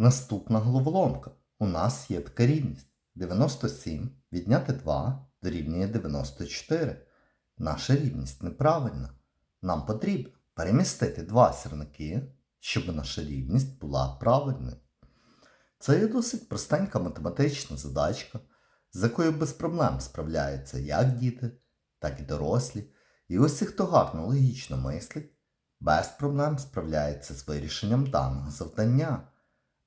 Наступна головоломка. У нас є така рівність. 97 відняти 2 дорівнює 94. Наша рівність неправильна. Нам потрібно перемістити два сірники, щоб наша рівність була правильною. Це є досить простенька математична задачка, з якою без проблем справляються як діти, так і дорослі. І усі, хто гарно логічно мислить, без проблем справляється з вирішенням даного завдання.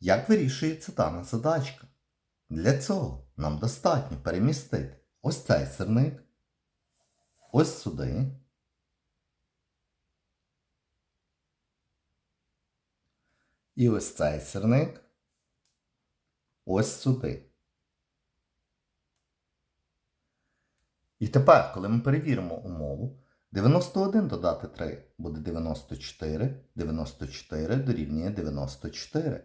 Як вирішується дана задачка? Для цього нам достатньо перемістити ось цей сирник, ось сюди. І ось цей сирник ось сюди. І тепер, коли ми перевіримо умову, 91 додати 3 буде 94, 94 дорівнює 94.